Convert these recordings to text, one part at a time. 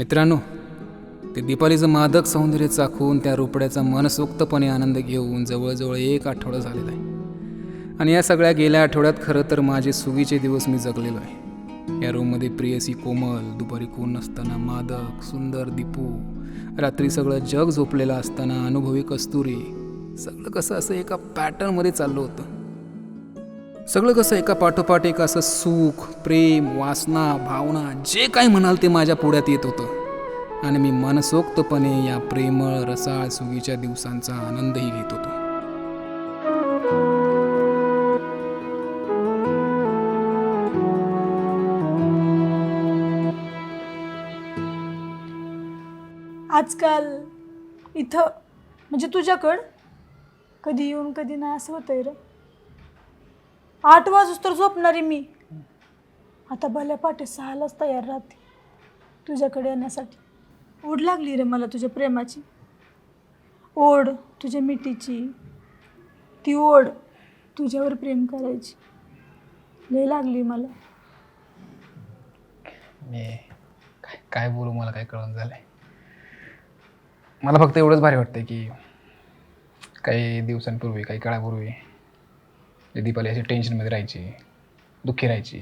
मित्रांनो ते दीपालीचं मादक सौंदर्य चाखून त्या रोपड्याचा मनसोक्तपणे आनंद घेऊन जवळजवळ एक आठवडा झालेला आहे. आणि या सगळ्या गेल्या आठवड्यात खरं तर माझे सुगीचे दिवस मी जगलेलो आहे. या रूममध्ये प्रियसी कोमल दुपारी कोण नसताना मादक सुंदर दीपू रात्री सगळं जग झोपलेलं असताना अनुभवी कस्तुरी सगळं कसं असं एका पॅटर्नमध्ये चाललं होतं. सगळं कसं एका पाठोपाठ एक असं सुख प्रेम वासना भावना जे काही म्हणाल ते माझ्या पुढ्यात येत होतं. आणि मी मनसोक्तपणे या प्रेमळ रसाळ सुगीच्या दिवसांचा आनंदही घेत होतो. आजकाल इथं म्हणजे तुझ्याकड कधी येऊन कधी नाही असं होतंय रे. आठ वाजूस तर झोपणारी मी. आता भल्या पाठी सहालाच तयार राहते. तुझ्याकडे येण्यासाठी. ओढ लागली रे मला तुझ्या प्रेमाची. ओढ तुझ्या मिठीची. ती ओढ तुझ्यावर प्रेम करायची. लय लागली मला. मी काय काय बोलू मला काय कळून झालंय. मला फक्त एवढंच भारी वाटतंय की काही दिवसांपूर्वी काही काळापूर्वी जे दीपाली अशी टेन्शनमध्ये राहायची दुःखी राहायची.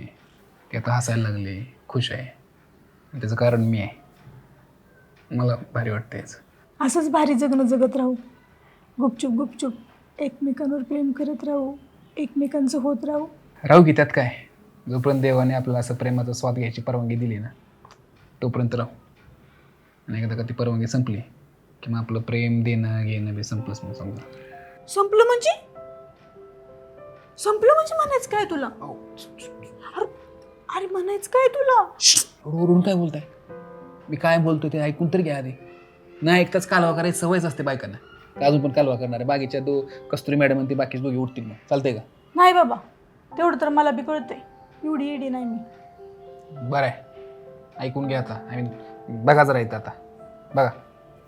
ती आता हसायला लागली खुश आहे. आणि त्याचं कारण मी आहे. मला भारी वाटतंयच असंच भारी जगणं जगत राहू. गुपचूप गुपचूप एकमेकांवर प्रेम करत राहू एकमेकांचं होत राहू. राहू की त्यात काय? जोपर्यंत देवाने आपल्याला असं प्रेमाचा स्वाद घ्यायची परवानगी दिली ना तोपर्यंत राहू. आणि एकदा का ती परवानगी संपली की मग आपलं प्रेम देणं घेणं बी संपलंच मग समजा. संपलं म्हणजे? संपलं म्हणजे म्हणायचं काय तुला? अरे अरे म्हणायचं काय तुला? वरून काय बोलताय? मी काय बोलतो ते ऐकून तर घ्या आधी. नाही एकटाच कालवा करायची सवयच असते बायकांना. अजून पण कालवा करणार. आहे बाकीच्या दो कस्तुरी मॅडम आणि ती बाकीचे दोघे उठतील मग. चालतंय का? नाही बाबा तेवढं तर मला बी कळतंय. एवढी एडी नाही मी. बरं आहे. ऐकून घ्या आता. आय मीन बघा जरा इथं आता. बघा.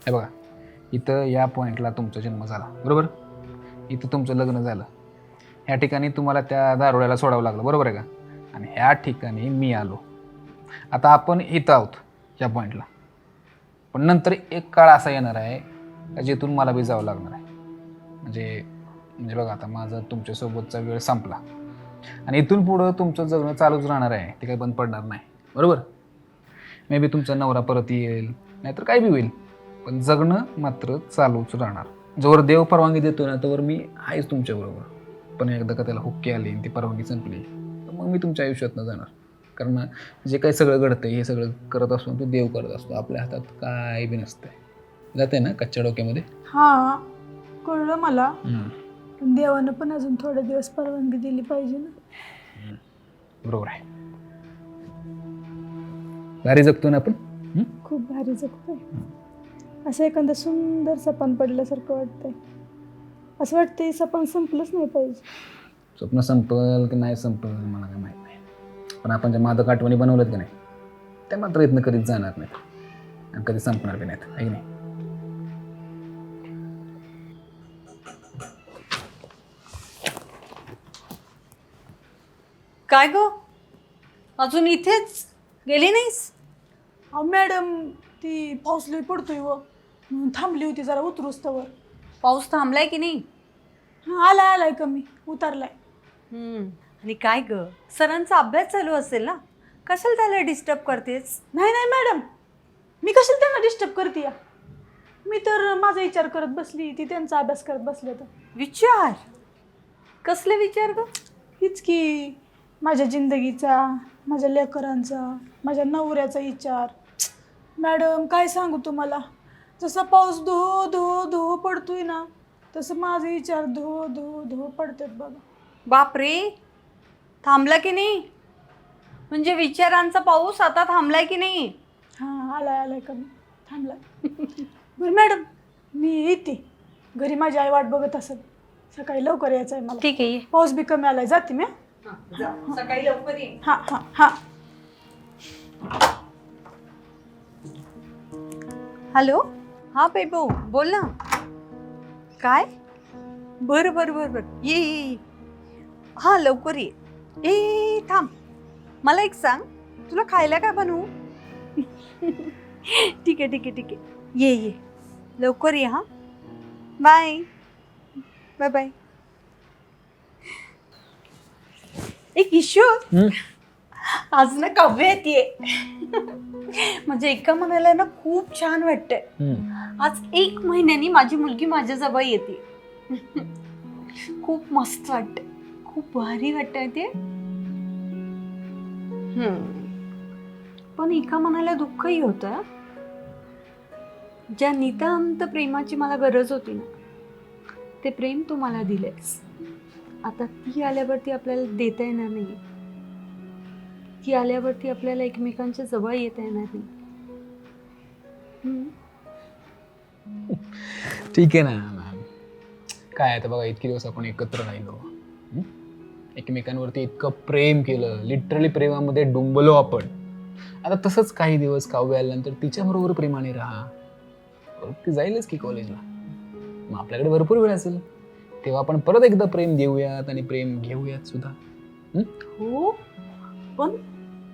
हे बघा. इथं या पॉईंटला तुमचा जन्म झाला. बरोबर? इथं तुमचं लग्न झालं. ह्या ठिकाणी तुम्हाला त्या दारोड्याला सोडावं लागलं. बरोबर आहे का? आणि ह्या ठिकाणी मी आलो. आता आपण इथं आहोत या पॉईंटला पण नंतर एक काळ असा येणार आहे का जिथून मला बी जावं लागणार आहे. म्हणजे म्हणजे बघा आता माझा तुमच्यासोबतचा वेळ संपला. आणि इथून पुढं तुमचं जगणं चालूच राहणार आहे. ते काही बंद पडणार नाही. बरोबर? मे बी तुमचा नवरा परत येईल नाहीतर काय बी होईल. पण जगणं मात्र चालूच राहणार. जोवर देव परवानगी देतो ना तोवर मी आहेच तुमच्याबरोबर पण एकदा का त्याला हुक्की आली ती परवानगी संपली तर मग मी तुमच्या आयुष्यात न जाणार. कारण जे काही सगळं घडतं हे सगळं करत असतो तो देव करत असतो. आपल्या हातात काय बी नसतंय. जाते ना कच्च्या डोक्यामध्ये? हा कळलं मला. पण देवानं पण अजून थोडे दिवस परवानगी दिली पाहिजे ना. बरोबर आहे. भारी जगतो ना आपण? खूप भारी जगतोय. असं एखादं सुंदर सपन पडल्यासारखं वाटतंय. असं वाटतंय सपन संपलंच नाही पाहिजे. स्वप्न संपल की नाही संपल मला काय माहीत नाही. पण आपण ज्या मादक आठवणी बनवल्यात की नाही त्या मात्र इथनं कधीच जाणार नाहीत. आणि कधी संपणार बी नाहीत आहे की नाही? काय ग? अजून इथेच? गेली नाहीस? अहो मॅडम ती पाऊस लई पडतोय व. म्हणून थांबली होती जरा उतरूस तवर पाऊस थांबलाय की नाही? हा आलाय आलाय कमी. उतरलाय. हम्म. आणि काय ग? सरांचा अभ्यास चालू असेल ना? कशाला त्याला डिस्टर्ब करतेस? नाही नाही मॅडम. मी कशाला त्यांना डिस्टर्ब करते या? मी तर माझा विचार करत बसली. ती त्यांचा अभ्यास करत बसले तर विचार? कसले विचार ग? हीच की माझ्या जिंदगीचा माझ्या लेकरांचा माझ्या नवऱ्याचा विचार. मॅडम काय सांगू तुम्हाला? जसा पाऊस धो धो धो पडतोय ना तसं माझे विचार धो धो धो पडतात बघा. बापरे. थांबला की नाही? म्हणजे विचारांचा पाऊस आता थांबलाय की नाही? हां आलाय आलाय कमी. थांबलाय बरं मॅडम मी येते. घरी माझी आई वाट बघत असेल. सकाळी लवकर यायचं आहे मला. ठीक आहे. ये. पाऊस बी कमी आलाय. जाते मी हं? सकाळी लवकर ये. हां हां हां. हॅलो? हा पेपो बोल ना. काय? बरं बरं बरं बरं. ये ये ये. हां लवकर ये. ए थांब. मला एक सांग. तुला खायला काय बनवू? ठीक आहे ठीक आहे ठीक आहे. ये ये. लवकर ये हां. बाय. Bye bye. एक किशोर आज ना काव्य येते म्हणजे एका मनाला ना खूप छान वाटतंय. आज एक महिन्यानी माझी मुलगी माझ्या जवळ येते. खूप मस्त वाटत खूप भारी वाटतंय ते. पण एका मनाला दुःखही होतं. ज्या नितांत प्रेमाची मला गरज होती ना ते प्रेम तू मला दिलेस आता ती आल्यावरती आपल्याला देता येणार नाही ती आल्यावरती आपल्याला एकमेकांच्या जवळ येता येणार नाही. हम्म. ठीक आहे ना मॅम. काय आता बघा इतके दिवस आपण एकत्र राहिलो. हं? एकमेकांवरती इतकं प्रेम केलं लिटरली प्रेमामध्ये डुंबलो आपण. आता तसंच काही दिवस काव्य आल्यानंतर तिच्याबरोबर प्रेमाने राहा. ती जाईलच की कॉलेजला मग आपल्याकडे भरपूर वेळ असेल. तेव्हा आपण परत एकदा प्रेम देऊयात आणि प्रेम घेऊयात सुद्धा. हो पण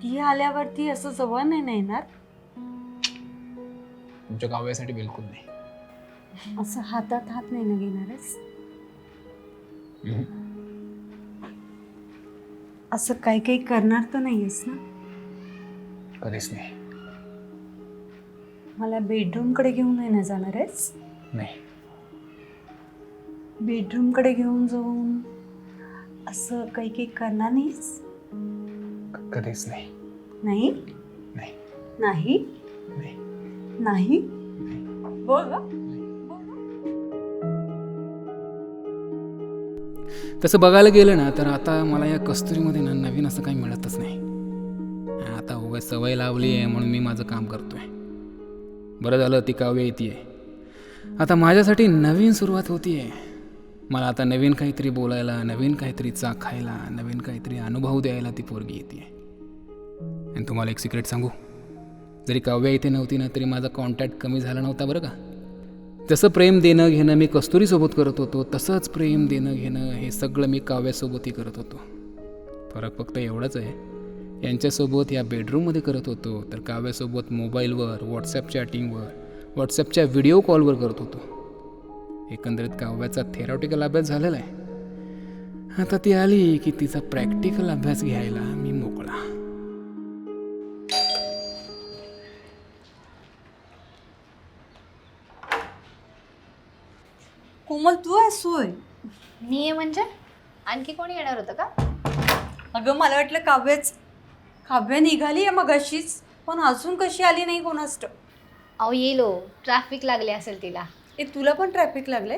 ती आल्यावरती असं जवळ नाही ना येणार? तुमच्या काव्यासाठी बिलकुल नाही. असं हातात हात नाही ना घेणारच. असं काही काही करणार तर नाहीयेस ना? कधीच नाही. मला बेडरूमकडे घेऊन नाही ना जाणार आहेस नाही. बेडरूमकडे घेऊन जाऊन असं काही काही करणार नाहीस? कधीच नाही. नाही? नाही. नाही? नाही. नाही? बोल गं. तसं बघायला गेलं ना तर आता मला या कस्तुरीमध्ये ना नवीन असं काही मिळतच नाही. आता उगाच सवय लावली आहे म्हणून मी माझं काम करतोय. बरं झालं ती काव्य येते आता माझ्यासाठी नवीन सुरुवात होतीये. मला आता नवीन काहीतरी बोलायला नवीन काहीतरी चाखायला नवीन काहीतरी अनुभव द्यायला ती पोरगी येते आणि तुम्हाला एक सिक्रेट सांगू. जरी काव्य इथे नव्हती ना तरी माझा कॉन्टॅक्ट कमी झाला नव्हता बरं का? जसं प्रेम देणं घेणं मी कस्तुरीसोबत करत होतो तसंच प्रेम देणं घेणं हे सगळं मी काव्यासोबतही करत होतो. फरक फक्त एवढाच आहे यांच्यासोबत या बेडरूममध्ये करत होतो तर काव्यासोबत मोबाईलवर व्हॉट्सॲप चॅटिंगवर व्हॉट्सॲपच्या व्हिडिओ कॉलवर करत होतो. एकंदरीत काव्याचा थेरॉटिकल अभ्यास झालेला आहे. आता ती आली की तिचा प्रॅक्टिकल अभ्यास घ्यायला मी मोकळा. कोमल तू आहे सोय मी आहे म्हणजे? आणखी कोणी येणार होतं का? अगं मला वाटलं काव्यच काव्य निघाली आहे मग अशीच पण अजून कशी आली नाही कोणास्ट अहो येलो ट्रॅफिक लागले असेल तिला. ए तुला पण ट्रॅफिक लागले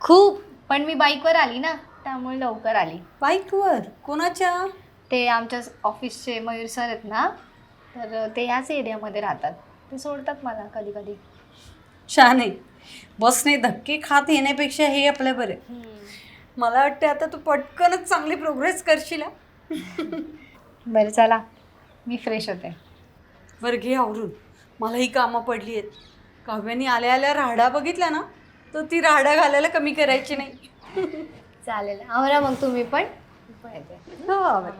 खूप. पण मी बाईकवर आली ना त्यामुळे लवकर आली. बाईकवर? कोणाच्या? ते आमच्या ऑफिसचे मयूर सर आहेत ना तर ते ह्याच एरियामध्ये राहतात. ते सोडतात मला कधी कधी छान आहे. बसने धक्के खात येण्यापेक्षा हे आपल्या बरे मला वाटतं आता तू पटकनच चांगली प्रोग्रेस करशील हा. बरं चला. मी फ्रेश होते. बरं घे आवरून. मला ही कामं पडली आहेत. काव्याने आल्या आल्या राहडा बघितला ना तर ती राहडा घालायला कमी करायची नाही. चालेल. आवरा मग तुम्ही पण. हो आवड.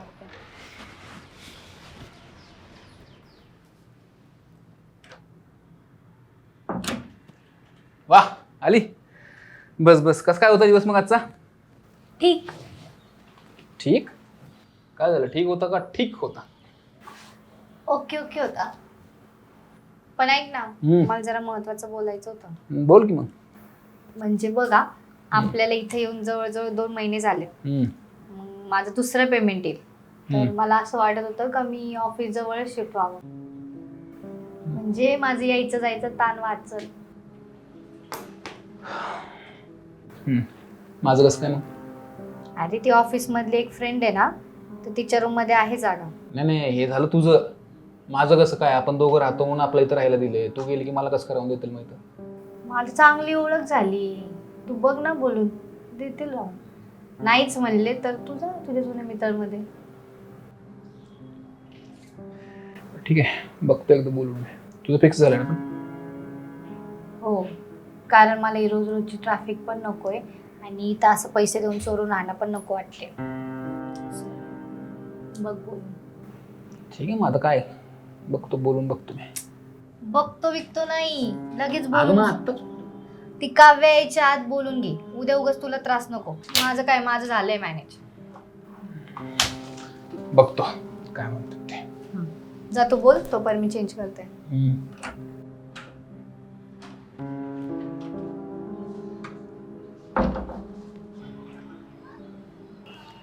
वा आली. बस बस. कसं काय होता दिवस मग आजचा? ठीक. ठीक? काय झालं? ठीक होता का? ठीक होता. ओके ओके होता. पण ऐक ना हम्म. मला जरा महत्वाचं बोलायचं होतं. बोल की मग. म्हणजे बघा आपल्याला इथे येऊन जवळजवळ दोन महिने झाले. हम्म. मग माझं दुसरं पेमेंट येईल. तर हम्म. मला असं वाटत होतं का मी ऑफिस जवळ शिफ्ट व्हावं. म्हणजे माझं यायचं जायचं ताण वाचल. हम्म. माझं कसं काय मग? अरे ती ऑफिस मधली एक फ्रेंड आहे ना तर तिच्या रूममध्ये आहे जागा नाही नाही हे झालं तुझं. माझं कसं काय? आपण दोघं राहतो म्हणून आपल्या इथं राहायला दिले तू गेली की मला कसं करावून देतील माहिती मला चांगली ओळख झाली. तू बघ ना बोलून. देतील राहून नाहीच म्हणले तर तू जा तुझ्या जुन्या मित्रांमध्ये. ठीक आहे. बघतो एकदा बोलून. तुझं फिक्स झालं ना? हो. कारण मला ही रोज रोजची ट्रॅफिक पण नकोय आणि इथं असं पैसे देऊन चोरून आणणं पण नको वाटते बघ. ठीक आहे मग आता काय? बघतो बोलून बघतो मी. बघतो विकतो नाही. लगेच अगं मग बोलून आता ती काव्य यायच्या आत बोलून घे. उद्या उगाच तुला त्रास नको. माझं काय माझं झालंय मॅनेज बघतो. काय म्हणतो ते. जातो बोल तो पण मी चेंज करते. हम्म.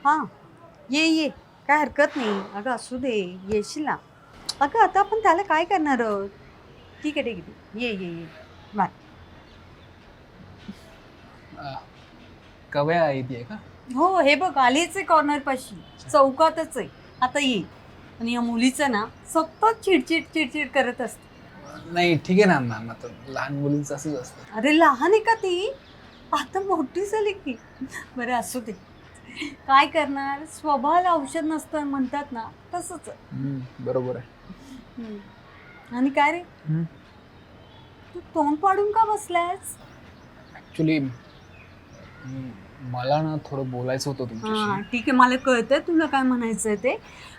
हां. ये ये. काय हरकत नाही. अगं असू दे. येशील ना. अगं आता आपण त्याला काय करणार आहोत? ठीक आहे ठीक आहे. ये ये ये. बाय. कव्या येते का? हो हे बघ आलीच आहे कॉर्नर पाशी. चौकातच आहे. आता ये. आणि या मुलीचं ना सतत चिडचिड चिडचिड करत असते. नाही ठीक आहे ना मॅम. आता लहान मुलींचं असंच असतं. अरे लहान आहे का ती? आता मोठी झाली की. बरं असू दे. काय करणार? स्वभावाला औषध नसतं म्हणतात ना तसंच. हम्म, बरोबर आहे. हम्म. आणि काय रे? हम्म. तू तोंड पाडून का बसलायस? ॲक्च्युली मला ना थोडं बोलायचं होतं हा तुमच्याशी ठीक आहे. मला कळतंय तुला काय म्हणायचंय ते.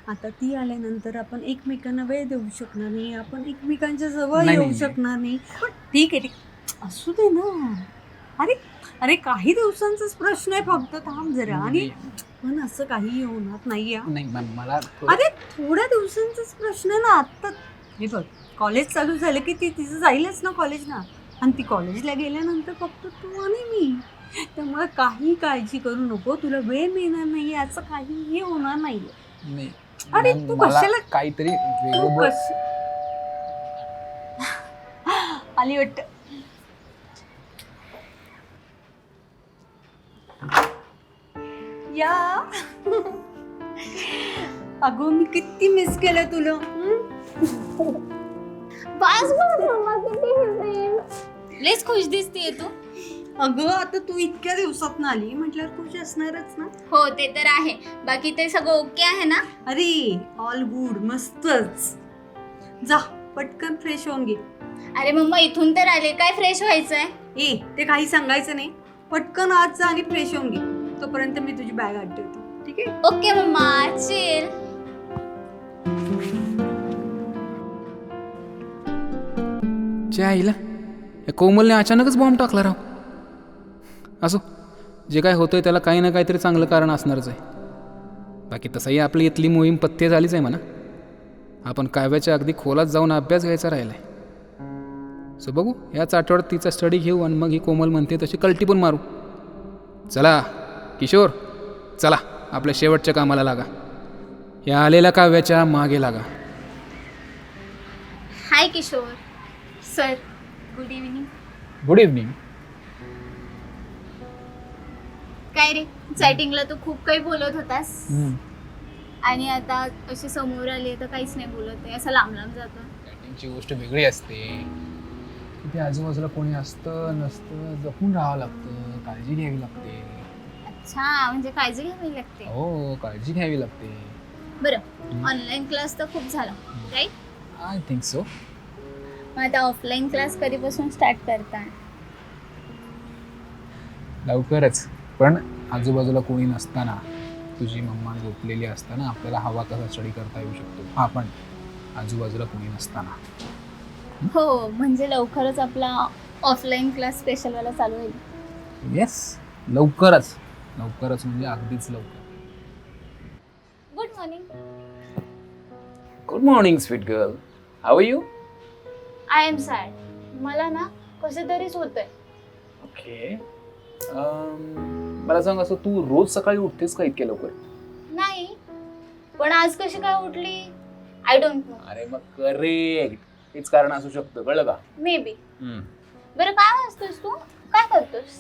आता ती आल्यानंतर आपण एकमेकांना वेळ देऊ शकणार नाही. आपण एकमेकांच्या जवळ नाही, येऊ नाही, शकणार नाही. पण ठीक आहे ठीक. असू दे ना. अरे अरे काही दिवसांचाच प्रश्न आहे फक्त थांब जरा. आणि पण असं काही होणार नाही हा. नाही मॅम मला अरे थोड्या दिवसांचाच प्रश्न ना. आत्ता हे बघ कॉलेज चालू झालं की ती तिचं जाईलच ना कॉलेजला आणि ती कॉलेजला गेल्यानंतर फक्त तू आणि मी. त्यामुळे काही काळजी करू नको. तुला वेळ मिळणार नाही याचं काहीही होणार नाही अरे, तू कशाला- काहीतरी आली वाटत. या. अगं मी किती मिस केलं तुला. हं? लेच खुश दिसतेय तू. अगं आता तू इतक्या दिवसात आली म्हटल्यावर खुश असणारच ना. हो ते तर आहे. बाकी ते सगळं ओके आहे ना? अरे ऑल गुड मस्तच. जा पटकन फ्रेश होऊन घे. अरे मम्मा इथून तर आले. काय फ्रेश व्हायचंय? ए ते काही सांगायचं नाही. पटकन आज जा आणि फ्रेश होऊन घे. तोपर्यंत मी तुझी बॅग आठ ठेवते. ठीक आहे? Okay mamma chill. च्या आईला या कोमलने अचानकच बॉम्ब टाकला राव. असो जे काय होतंय त्याला काही ना काहीतरी चांगलं कारण असणारच आहे. बाकी तसंही आपली इथली मोहीम पत्ते झालीच आहे म्हणा. आपण काव्याच्या अगदी खोलात जाऊन अभ्यास घ्यायचा राहिला आहे सो बघू याच आठवड्यात तिचा स्टडी घेऊ आणि मग ही कोमल म्हणते तशी कल्टी पण मारू. चला. किशोर चला आपल्या शेवटच्या कामाला लागा. या आलेल्या काव्याच्या मागे लागा. Hi Kishor. Sir good evening good evening काय रे चॅटिंगला तू खूप काही बोलत होतास. आणि आता अशी समोर आली तर काहीच नाही बोलत आहे असं लांब लांब जातो. त्यांची गोष्ट वेगळी असते. तिथे आजूबाजूला कोणी असतं नसतं जपून राहावं लागतं काळजी घ्यावी लागते. अच्छा म्हणजे काळजी घ्यावी लागते. हो काळजी घ्यावी लागते. बरं ऑनलाईन क्लास तर खूप झाला राईट आय थिंक सो मग आता ऑफलाईन क्लास कधीपासून स्टार्ट करता लवकरच. पण आजूबाजूला कोणी नसताना तुझी मम्मा झोपलेली असताना आपल्याला हवा कसा स्टडी करता येऊ शकतो? हा पण आजूबाजूला कोणी नसताना. हो म्हणजे लवकरच आपला ऑफलाईन क्लास स्पेशलवाला चालू होईल. येस लवकरच. लवकरच म्हणजे अगदीच लवकर. Good morning good morning sweet girl how you I am sad मला ना कसं तरीच होतंय ओके मला सांग असं तू रोज सकाळी उठतेस का इतक्या लवकर? नाही. पण आज कशी काय उठली? आय डोंट नो अरे मग करेक्ट हेच कारण असू शकतं कळलं का? मे बी बरं काय वाचतोस तू? काय करतोस?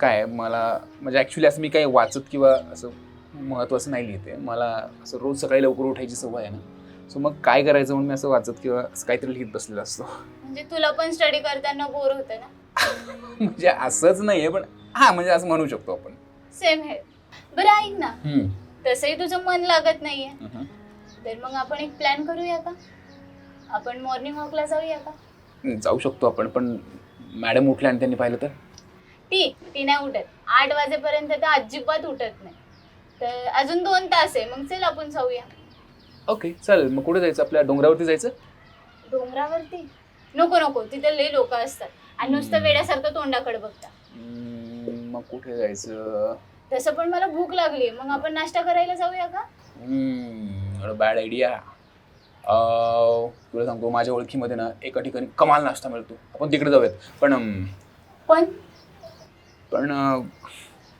काय मला म्हणजे ॲक्च्युली असं मी काही वाचत किंवा असं महत्त्वाचं नाही लिहिते मला असं रोज सकाळी लवकर उठायची सवय आहे ना. सो मग काय करायचं म्हणून मी असं वाचत किंवा असं काहीतरी लिहित बसलेला असतो. म्हणजे तुला पण स्टडी करताना बोर होतं ना? म्हणजे असंच नाही आहे पण हां म्हणजे असं म्हणू शकतो आपण. सेम हे बरं ऐक ना. हम्म. तसंही तुझं मन लागत नाहीये. हम्म. तर मग आपण एक प्लॅन करूया का? आपण मॉर्निंग वॉकला जाऊया का? जाऊ शकतो आपण पण मॅडम उठल्या आणि त्यांनी पाहिलं तर? ती ती नाही उठत. आठ वाजेपर्यंत तर अजिबात उठत नाही. तर अजून दोन तास आहे. मग चल आपण जाऊया. ओके चालेल. मग कुठे जायचं? आपल्या डोंगरावरती जायचं? डोंगरावरती? नको नको. तिथे लई लोक असतात. आणि नुसतं वेड्यासारखं तोंडाकडे बघता हम्म, मग कुठे जायचं? तसं पण मला भूक लागली. मग आपण नाश्ता करायला जाऊया का? बॅड आयडिया तुला सांगतो माझ्या ओळखीमध्ये ना एका ठिकाणी कमाल नाश्ता मिळतो. आपण तिकडे जाऊयात. पण अं, पण पण अं,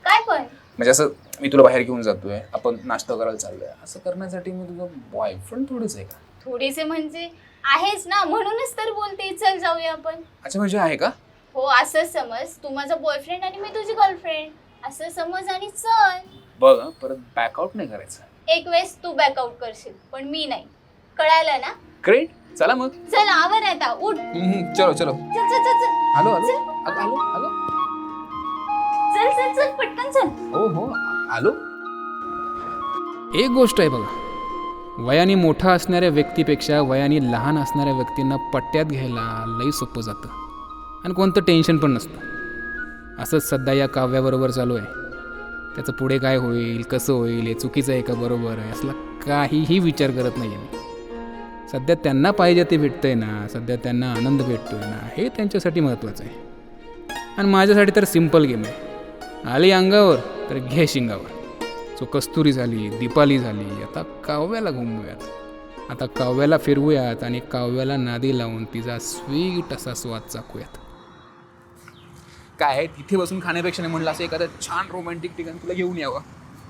काय पण? म्हणजे असं मी तुला बाहेर घेऊन जातोय आपण नाश्ता करायला चाललोय. असं करण्यासाठी मी तुझं बॉयफ्रेंड थोडंच आहे का? थोडेसे म्हणजे आहेच ना म्हणूनच तर बोलते चल जाऊया आपण. अच्छा म्हणजे आहे का? हो असंच समज तू माझा बॉयफ्रेंड आणि मी तुझी गर्लफ्रेंड असं समज आणि चल. बघ हं, परत बॅकआउट नाही करायचं. एक वेळेस तू बॅकआउट करशील पण मी नाही. कळालं ना? ग्रेट चला मग. चल आवर आता उठ. हम्म, चलो चलो. चल चल चल चल. हॅलो हॅलो हॅलो हॅलो चल चल चल पटकन चल. हो हो. आलो. एक गोष्ट आहे बघा. वयाने मोठा असणाऱ्या व्यक्तीपेक्षा वयाने लहान असणाऱ्या व्यक्तींना पट्ट्यात घ्यायला लई सोपं जातं. आणि कोणतं टेन्शन पण नसतं. असंच सध्या या काव्याबरोबर चालू आहे. त्याचं पुढे काय होईल कसं होईल हे चुकीचं आहे का बरोबर आहे असला काहीही विचार करत नाही आहे मी. सध्या त्यांना पाहिजे ते भेटतं आहे ना सध्या त्यांना आनंद भेटतो आहे ना हे त्यांच्यासाठी महत्त्वाचं आहे. आणि माझ्यासाठी तर सिंपल गेम आहे. आली अंगावर तर घे शिंगावर. सो कस्तुरी झाली दीपाली झाली आता काव्याला घुमवूयात आता काव्याला फिरवूयात आणि काव्याला नादी लावून तिचा स्वीट असा स्वाद चाकूयात काय आहे? तिथे बसून खाण्यापेक्षा नाही म्हणलं असं एखादं छान रोमॅन्टिक ठिकाण तुला घेऊन यावं.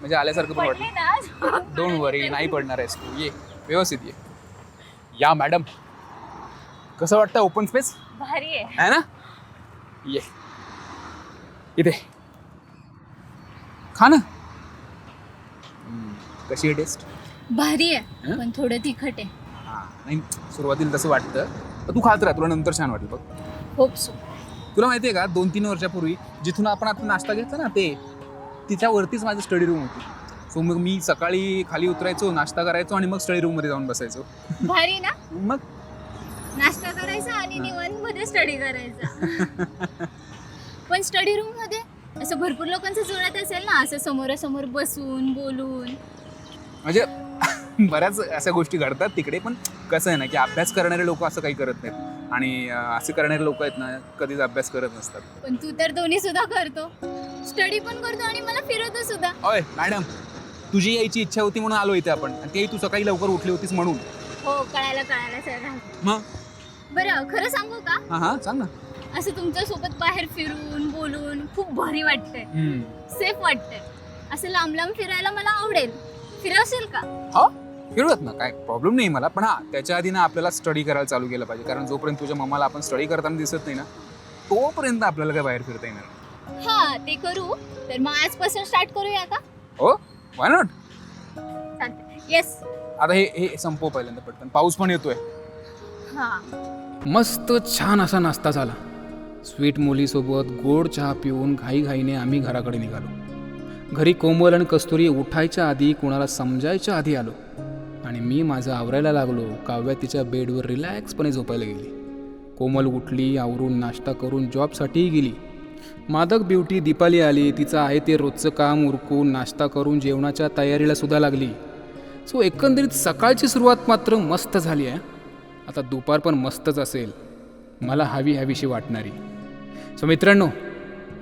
म्हणजे आल्यासारखं पण वाटलं. डोंट वरी नाही पडणार आहेस तू. ये व्यवस्थित ये. या मॅडम कसं वाटतं ओपन स्पेस भारी आहे. आहे ना? ये. इथे. खा ना. कशी आहे टेस्ट भारी हं? आहे पण थोडं तिखट आहे. हां नाही सुरुवातीला तसं वाटतं पण तू खात राहा तुला नंतर छान वाटेल बघ. होप सो तुला माहिती आहे का दोन तीन वर्षापूर्वी जिथून आपण आता नाश्ता घेतला ना ते तिच्यावरतीच माझं स्टडी रूम होती. सो मग मी सकाळी खाली उतरायचो नाश्ता करायचो आणि मग स्टडी रूममध्ये जाऊन बसायचो. भारी ना? मग? नाश्ता करायचा आणि निवांत मध्ये स्टडी करायचा. पण स्टडी रूममध्ये असं भरपूर लोकांचं जुळत असेल ना असं समोरासमोर बसून बोलून. म्हणजे बऱ्याच अशा गोष्टी घडतात तिकडे पण कसं आहे ना की अभ्यास करणारे लोक असं काही करत नाहीत. आणि असे करणारे लोक आहेत ना कधीच अभ्यास करत नसतात. पण तू तर दोन्ही सुद्धा करतो. स्टडी पण करतो आणि मला फिरवतो सुद्धा. ओय मॅडम तुझी यायची इच्छा होती म्हणून आलो इथे आपण. आणि तेही तू सकाळी लवकर उठली होतीस म्हणून. हो कळायला कळायला सगळं मग? बरं खरं सांगू का? हां हां सांग ना. असं तुमच्यासोबत बाहेर फिरून बोलून खूप भारी वाटतंय. हम्म. सेफ वाटतंय. असं लांब लांब फिरायला मला आवडेल. फिरवशील का? हा फिरवत ना. काय प्रॉब्लेम नाही मला. पण हा त्याच्या आधी ना आपल्याला स्टडी करायला चालू केलं पाहिजे. कारण जोपर्यंत तुझ्या मम्माला आपण स्टडी करताना दिसत नाही ना तोपर्यंत आपल्याला काय बाहेर फिरता येणार? नाही. हा ते करू. तर मग आजपासून स्टार्ट करूया का? हो वाय नॉट चालतंय. येस आता हे हे संपव पहिल्यांदा पटकन. पाऊस पण येतोय. हा. मस्त छान असा नाश्ता झाला. स्वीट मुलीसोबत गोड चहा पिऊन घाईघाईने आम्ही घराकडे निघालो. घरी कोमल आणि कस्तुरी उठायच्या आधी कुणाला समजायच्या आधी आलो. आणि मी माझं आवरायला लागलो काव्या तिच्या बेडवर रिलॅक्सपणे झोपायला गेली. कोमल उठली आवरून नाश्ता करून जॉबसाठीही गेली. मादक ब्युटी दीपाली आली तिचं आहे ते रोजचं काम उरकून नाश्ता करून जेवणाच्या तयारीला सुद्धा लागली. सो एकंदरीत सकाळची सुरुवात मात्र मस्त झाली आहे. आता दुपार पण मस्तच असेल. मला हवी हवीशी वाटणारी. सो मित्रांनो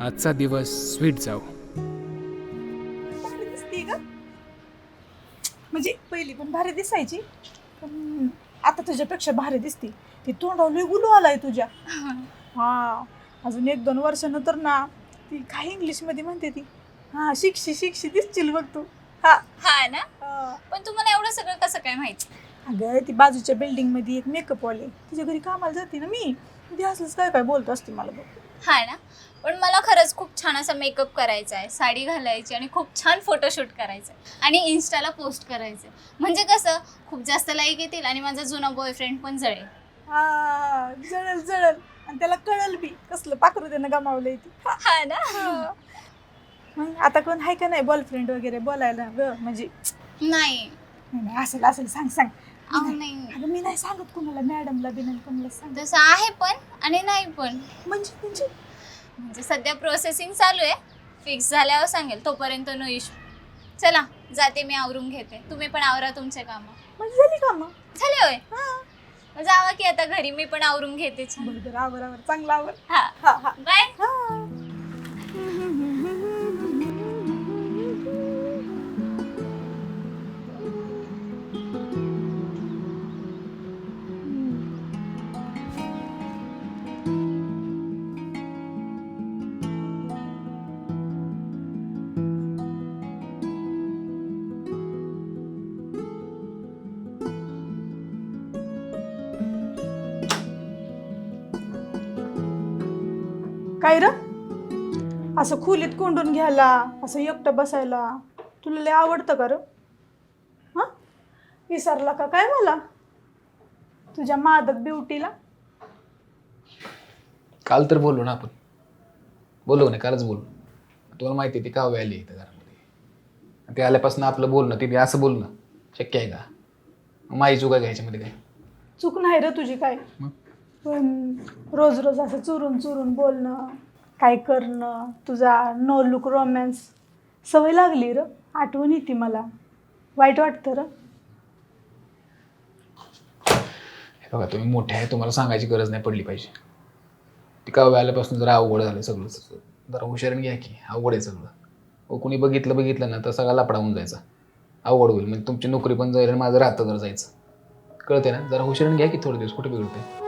आजचा दिवस स्वीट जाऊ. भारी दिसते का म्हणजे पहिली पण भारी दिसायची पण आता तुझ्यापेक्षा भारी दिसते. ती तोंडावली गुलू आलाय तुझ्या. हा अजून एक दोन वर्षानं तर ना ती काय इंग्लिशमध्ये म्हणते ती. हा शिक्षी शिक्षी दिसशील बघ तू. हा. हा ना? हा. पण तुम्हाला एवढं सगळं कसं काय माहिती? अगं ती बाजूच्या बिल्डिंगमध्ये एक मेकअप वाली तिच्या घरी कामाला जाते ना मी. ती असलंच काय काय बोलत असते मला बघ. हा ना? पण मला खरंच खूप छान असा मेकअप करायचा आहे. साडी घालायची आणि खूप छान फोटोशूट करायचं आहे. आणि इन्स्टाला पोस्ट करायचं आहे. म्हणजे कसं खूप जास्त लाईक येतील आणि माझा जुना बॉयफ्रेंड पण जळेल. हा जळल जळल. आणि त्याला कळल बी. कसलं पाखरू त्यानं गमावलंय ती. हा. ना? मग आता कोण आहे का नाही बॉयफ्रेंड वगैरे बोलायला ग? म्हणजे नाही. नाही, नाही, असेल असेल. सांग सांग. अहो, नाही. नाही. अगं मी नाही सांगत कोणाला मॅडमला बिनल कोणाला सांग तसं आहे पण आणि नाही पण. म्हणजे म्हणजे? म्हणजे सध्या प्रोसेसिंग चालू आहे. फिक्स झाल्यावर सांगेल तोपर्यंत नो इश्यू चला जाते मी आवरून घेते. तुम्ही पण आवरा तुमचे कामं. म्हणजे झाली का मग झाले होय? मग जावा की आता घरी मी पण आवरून घेते. छान. बरं बरं आवर आवर. चांगला आवर. हा. हा हा. बाय काय र? असं खोलीत कोंडून घ्यायला असं एकटं बसायला तुला लय आवडतं का र? हां? विसरला का काय मला? तुझ्या मादक ब्युटीला? काल तर बोललो ना आपण. बोललो नाही? कालच बोललो. तुम्हाला माहिती आहे ती काव्य आली इथं घरामध्ये. ते आल्यापासून आपलं बोलणं ते असं बोलणं. शक्य आहे का? माझी चुका घ्यायच्यामध्ये काय? चूक नाही र तुझी काय? मग? पण रोज रोज असं चुरून चुरून बोलणं काय करणं तुझा नो लुक रोमॅन्स सवय लागली र? आठवण येते मला. वाईट वाटतं र? हे बघा तुम्ही मोठे आहे तुम्हाला सांगायची गरज नाही पडली पाहिजे. ती काव्या आल्यापासून जरा अवघड झालं सगळं जरा हुशारीने घ्या की अवघड आहे सगळं. हो कुणी बघितलं बघितलं ना तर सगळा लापडा होऊन जायचा. अवघड होईल. म्हणजे तुमची नोकरी पण जाईल आणि माझं राहतं जर जायचं. कळते ना? जरा हुशारीने घ्या की थोडे दिवस कुठे बिघडते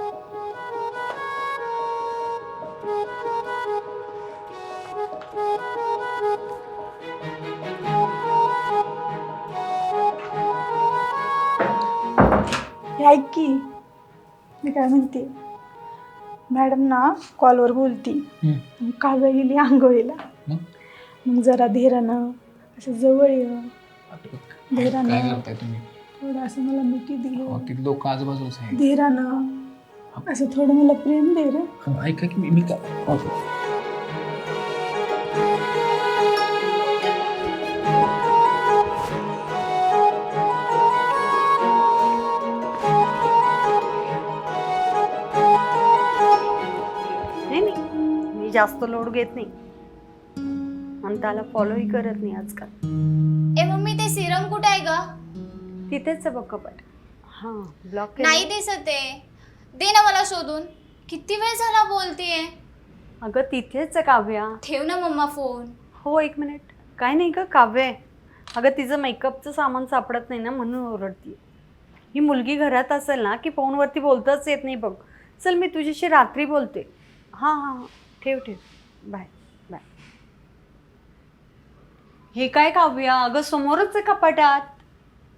ऐक की? मी काय म्हणते? मॅडम ना कॉलवर बोलती. मग काव्या गेली आंघोळीला. मग? मग जरा धीरानं असं जवळ ये. काय धीरानं. करताय तुम्ही? थोडं असं मला मिठी दिली तिथे लोक आजूबाजूच आहेत. धीरानं. असं थोडं मला प्रेम दे रे. ऐका की मी मी का अहो, मी जास्त लोड घेत नाही. आणि त्याला फॉलोही करत नाही आजकाल. ए मम्मी ते सिरम कुठे आहे ग? तिथेच आहे बघ कपाट. हां ब्लॉक नाही दिसत आहे. दे ना मला शोधून. किती वेळ झाला बोलतीये? अगं तिथेच आहे काव्या. ठेव ना मम्मा फोन हो एक मिनिट काय नाही ग काव्य आहे. अगं तिचं मेकअपचं सामान सापडत नाही ना म्हणून ओरडती ही मुलगी घरात असेल ना की फोनवरती बोलताच येत नाही बघ. चल मी तुझ्याशी रात्री बोलते. हां हां हां. ठेव ठेव. Bye bye. हे काय काव्या? अगं समोरच आहे कपाटात.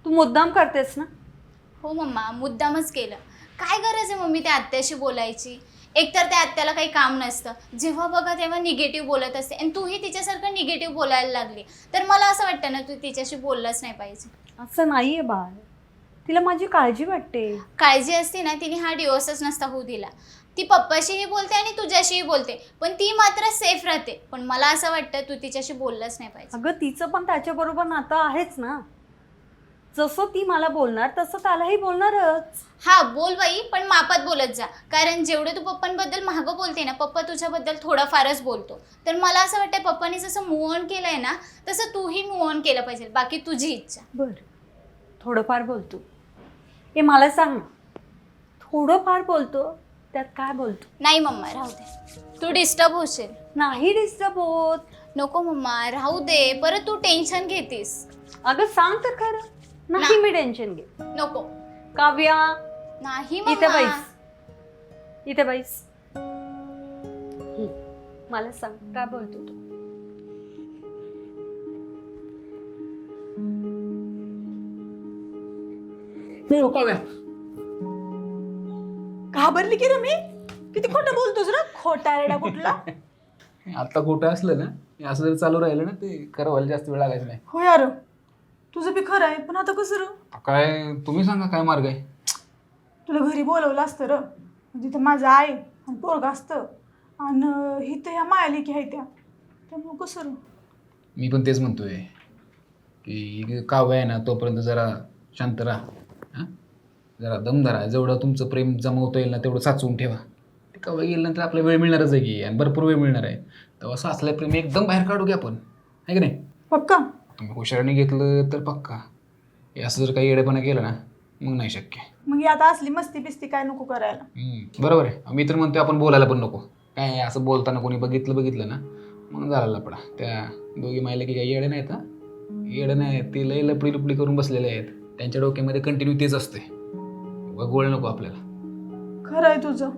तू मुद्दाम करतेस ना? हो मम्मा मुद्दामच केलं. काय गरज आहे मम्मी त्या आत्याशी बोलायची? एकतर त्या आत्याला काही काम नसतं. जेव्हा बघा तेव्हा निगेटिव्ह बोलत असते. आणि तूही तिच्यासारखं निगेटिव्ह बोलायला लागली. तर मला असं वाटतं ना तू तिच्याशी बोललंच नाही पाहिजे. असं नाही आहे बाळ. तिला माझी काळजी वाटते. काळजी असती ना तिने हा डिवोर्सच नसता होऊ दिला. ती पप्पाशीही बोलते आणि तुझ्याशीही बोलते. पण ती मात्र सेफ राहते. पण मला असं वाटतं तू तिच्याशी बोललंच नाही पाहिजे. अगं तिचं पण त्याच्याबरोबर नातं आहेच ना. जसं ती मला बोलणार तसं त्यालाही बोलणारच. हा बोल बाई पण मापात बोलत जा. कारण जेवढं तू पप्पांबद्दल मागं बोलते ना पप्पा तुझ्याबद्दल थोडाफारच बोलतो. तर मला असं वाटतं पप्पानी जसं मूव ऑन केलंय ना तसं तूही मूव ऑन केलं पाहिजे. बाकी तुझी इच्छा. बरं. थोडंफार बोलतो. हे मला सांग. ना थोडंफार बोलतो? त्यात काय बोलतो? नाही मम्मा राहू दे. तू डिस्टर्ब होशील. नाही डिस्टर्ब होत. नको मम्मा राहू दे. परत तू टेन्शन घेतीस. अगं सांग तर खरं. नाही. मी टेन्शन घे नको. काव्या नाही इथे मम्मा बैस. इथे बैस. हं. मला सांग काय बोलतो तू? नाही हो, काव्या. घाबरली की रे मी? किती खोटं बोलतोस रे? खोटा रेडा कुठला? आता खोटं असलं ना हे असं जर चालू राहिलं ना ते खरं व्हायला जास्त वेळ लागायचा नाही. हो यार तुझं बी खरं आहे पण आता कसं र? काय तुम्ही सांगा काय मार्ग आहे? तुला घरी बोलवलं असतं र. तिथं माझं आई आणि पोरगा असतं आणि इथं ह्या मायालिकी आहे त्या. त्यामुळं कसं र? मी पण तेच म्हणतोय की काव्य आहे ना तोपर्यंत जरा शांत राहा. जरा दम धरा. जेवढं तुमचं प्रेम जमवता येईल ना तेवढं साचवून ठेवा. ते काव्य गेल्यानंतर आपल्याला वेळ मिळणारच आहे की आणि भरपूर वेळ मिळणार आहे. तेव्हा साचल्या प्रेम एकदम बाहेर काढू घ्या आपण. आहे की नाही? पक्का? तुम्ही हुशारीने घेतलं तर पक्का. हे असं जर काही येडेपणा केलं ना मग नाही शक्य. मग ही आता असली मस्ती बिस्ती काय नको करायला? हम्म, बरोबर आहे. मी तर म्हणतो आपण बोलायला पण नको. काय असं बोलताना कोणी बघितलं बघितलं ना मग झाला लपडा. त्या दोघी मायला की काही येडे नाहीत हा? येडे नाही ते लय लपडी लपडी करून बसलेले आहेत. त्यांच्या डोक्यामध्ये कंटिन्यू तेच असते गोळ नको आपल्याला. खरं आहे तुझं.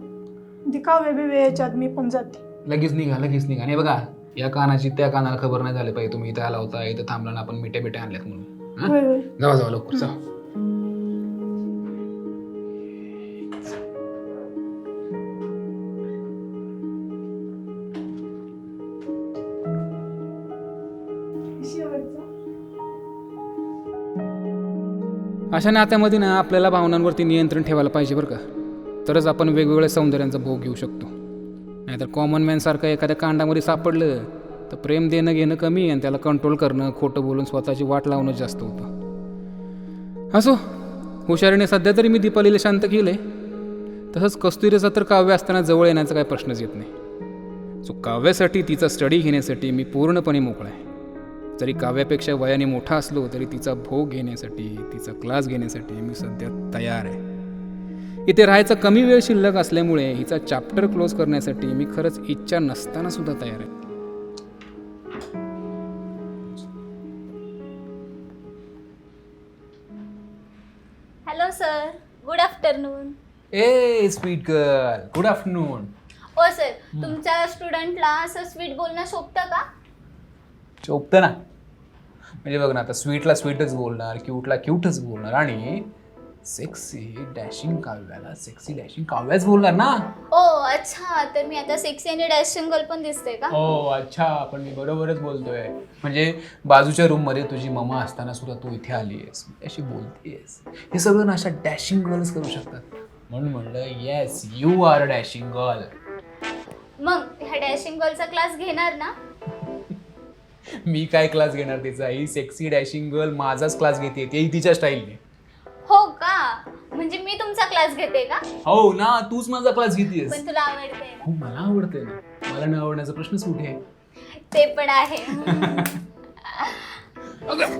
ती काव्य बिव्य याच्यात मी पण जाते. लगेच निघा लगेच निघा. आणि बघा या कानाची त्या कानाला खबर नाही झाली पाहिजे. तुम्ही इथं आला होता इथं थांबला ना आपण मिठ्या मिठ्या आणल्यात म्हणून. हा? होय होय. जावा जावा लवकर जावा. अशा नात्यामध्ये ना आपल्याला भावनांवरती नियंत्रण ठेवायला पाहिजे बरं का. तरच आपण वेगवेगळ्या सौंदर्यांचा भोग घेऊ शकतो. नाहीतर कॉमन मॅनसारखं एखाद्या कांडामध्ये सापडलं तर प्रेम देणं घेणं कमी आणि त्याला कंट्रोल करणं खोटं बोलून स्वतःची वाट लावणं जास्त होतं. असो हुशारीने सध्या तरी मी दीपालीला शांत केलं आहे तसंच कस्तुरीचं तर काव्य असताना जवळ येण्याचा काही प्रश्नच येत नाही. सो काव्यासाठी तिचा स्टडी घेण्यासाठी मी पूर्णपणे मोकळा आहे. जरी काव्यापेक्षा वयाने मोठा असलो तरी तिचा भोग घेण्यासाठी तिचा क्लास घेण्यासाठी मी सध्या तयार आहे. इथे राहायचा कमी वेळ शिल्लक असल्यामुळे हिचा चॅप्टर क्लोज करण्यासाठी मी खरंच इच्छा नसताना सुद्धा तयार आहे. Hello sir good afternoon a sweet girl good afternoon oh sir तुमच्या स्टुडंटला असं स्वीट बोलणं शोभतं का? चोपतं ना म्हणजे बघ ना आता स्वीटला स्वीटच बोलणार क्यूटला क्यूटच बोलणार आणि सेक्सी डॅशिंग काव्याला सेक्सी डॅशिंग काव्याच बोलणार ना? ओ अच्छा तर मी आता सेक्सी आणि डॅशिंग गर्ल पण दिसते का? हो अच्छा पण मी बरोबरच बोलतोय. म्हणजे बाजूच्या रूममध्ये तुझी ममा असताना सुद्धा तू इथे आली आहेस अशी बोलतेस हे सगळं ना अशा डॅशिंग गर्ल्स करू शकतात. म्हणून म्हणलं yes you are a dashing girl मग ह्या डॅशिंग गर्लचा क्लास घेणार ना? मी काय क्लास घेणार तिचा? ही सेक्सी डॅशिंग गर्ल माझाच क्लास घेते. तेही तिच्या स्टाईलने हो का? म्हणजे मी तुमचा क्लास घेते का? हो ना तूच माझा क्लास घेतेस. पण तुला आवडते. हो मला आवडते ना. मला न आवडण्याचा प्रश्नच कुठे? आहे ते पण आहे. अगं,